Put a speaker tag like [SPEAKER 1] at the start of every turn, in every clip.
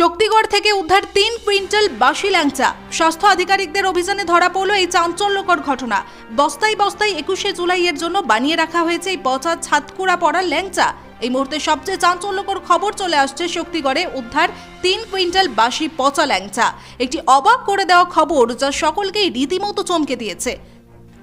[SPEAKER 1] শক্তিগড় থেকে উদ্ধার তিন কুইন্টাল বাসি ল্যাংচা। স্বাস্থ্য আধিকারিকদের অভিযানে ধরা পড়ল এই চাঞ্চল্যকর ঘটনা। বস্তায় বস্তায় একুশে জুলাইয়ের জন্য বানিয়ে রাখা হয়েছে এই পচা ছাতকুড়া পড়া ল্যাংচা। এই মুহূর্তে সবচেয়ে চাঞ্চল্যকর খবর চলে আসছে শক্তিগড়ে উদ্ধার তিন কুইন্টাল বাসি পচা ল্যাংচা। একটি অবাক করে দেওয়া খবর যা সকলকেই রীতিমতো চমকে দিয়েছে।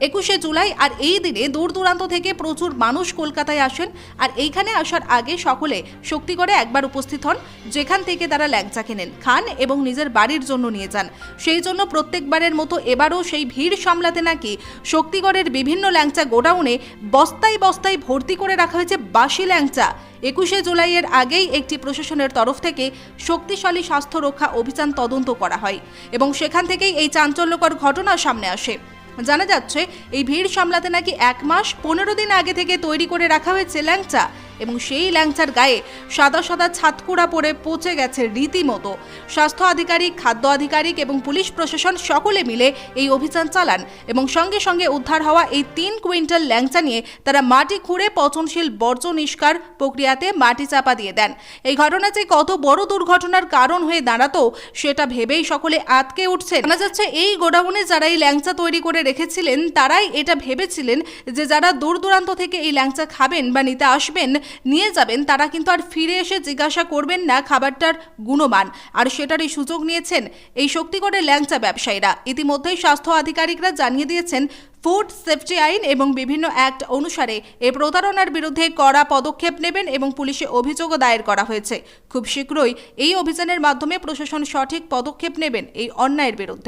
[SPEAKER 1] একুশে জুলাই আর এই দিনে দূর দূরান্ত থেকে প্রচুর মানুষ কলকাতায় আসেন আর এইখানে আসার আগে সকলে শক্তিগড়ে একবার উপস্থিত হন, যেখান থেকে তারা ল্যাংচা কেনেন, খান এবং নিজের বাড়ির জন্য নিয়ে যান। সেই জন্য প্রত্যেকবারের মতো এবারও সেই ভিড় সামলাতে নাকি শক্তিগড়ের বিভিন্ন ল্যাংচা গোডাউনে বস্তায় বস্তায় ভর্তি করে রাখা হয়েছে বাসি ল্যাংচা। একুশে জুলাইয়ের আগেই একটি প্রশাসনের তরফ থেকে শক্তিশালী স্বাস্থ্য রক্ষা অভিযান তদন্ত করা হয় এবং সেখান থেকেই এই চাঞ্চল্যকর ঘটনা সামনে আসে। জানা যাচ্ছে, এই ভিড় সামলাতে নাকি এক মাস পনেরো দিন আগে থেকে তৈরি করে রাখা হয়েছে ল্যাংচা। এবং সেই ল্যাংচার গায়ে সাদা সাদা ছাতকুড়া পরে পচে গেছে রীতিমতো। স্বাস্থ্য আধিকারিক, খাদ্য আধিকারিক এবং পুলিশ প্রশাসন সকলে মিলে এই অভিযান চালান এবং সঙ্গে সঙ্গে উদ্ধার হওয়া এই তিন কুইন্টাল ল্যাংচা নিয়ে তারা মাটি খুঁড়ে পচনশীল বর্জ্য নিষ্কার প্রক্রিয়াতে মাটি চাপা দিয়ে দেন। এই ঘটনা যে কত বড় দুর্ঘটনার কারণ হয়ে দাঁড়াতো, সেটা ভেবেই সকলে আতকে উঠছে জানা যাচ্ছে, এই গোডাউনে যারা এই ল্যাংচা তৈরি করে রেখেছিলেন, তারাই এটা ভেবেছিলেন যে যারা দূর দূরান্ত থেকে এই ল্যাংচা খাবেন বা নিতে আসবেন নিয়ে যাবেন, তারা কিন্তু আর ফিরে এসে জিজ্ঞাসা করবেন না খাবারটার গুণমান। আর সেটারই সুযোগ নিয়েছেন এই শক্তিগড়ের ল্যাংচা ব্যবসায়ীরা। ইতিমধ্যেই স্বাস্থ্য আধিকারিকরা জানিয়ে দিয়েছেন, ফুড সেফটি আইন এবং বিভিন্ন অ্যাক্ট অনুসারে এ প্রতারণার বিরুদ্ধে কড়া পদক্ষেপ নেবেন এবং পুলিশে অভিযোগও দায়ের করা হয়েছে। খুব শীঘ্রই এই অভিযানের মাধ্যমে প্রশাসন সঠিক পদক্ষেপ নেবেন এই অন্যায়ের বিরুদ্ধে।